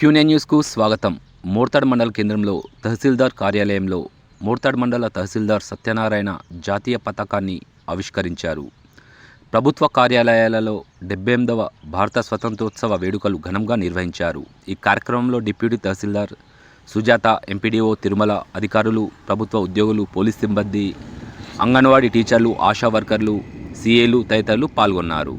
క్యూనే న్యూస్కు స్వాగతం. మోర్తాడ్ మండల కేంద్రంలో తహసీల్దార్ కార్యాలయంలో మోర్తాడ్ మండల తహసీల్దార్ సత్యనారాయణ జాతీయ పతాకాన్ని ఆవిష్కరించారు. ప్రభుత్వ కార్యాలయాలలో డెబ్బై ఎనిమిదవ భారత స్వతంత్రోత్సవ వేడుకలు ఘనంగా నిర్వహించారు. ఈ కార్యక్రమంలో డిప్యూటీ తహసీల్దార్ సుజాత ఎంపీడీఓ తిరుమల అధికారులు ప్రభుత్వ ఉద్యోగులు పోలీస్ సిబ్బంది అంగన్వాడీ టీచర్లు ఆశా వర్కర్లు సీఏలు తదితరులు పాల్గొన్నారు.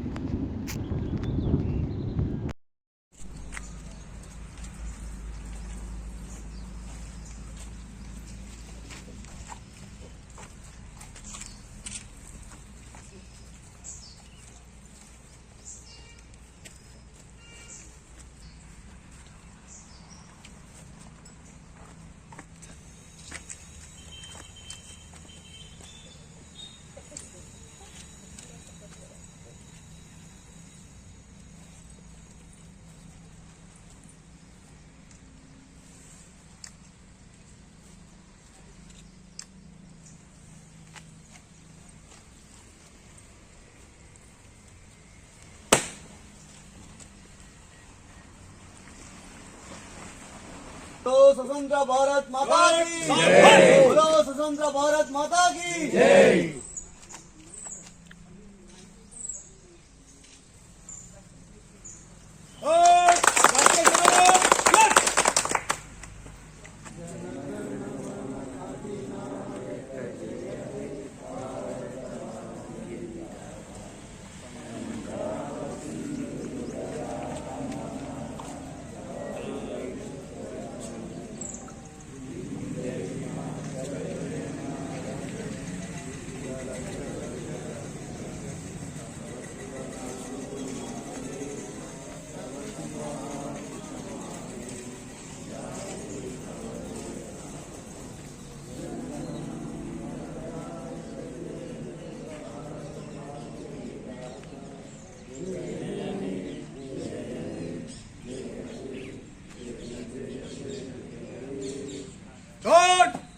तो स्वतंत्र भारत माता की। जय। बोलो स्वतंत्र भारत माता की।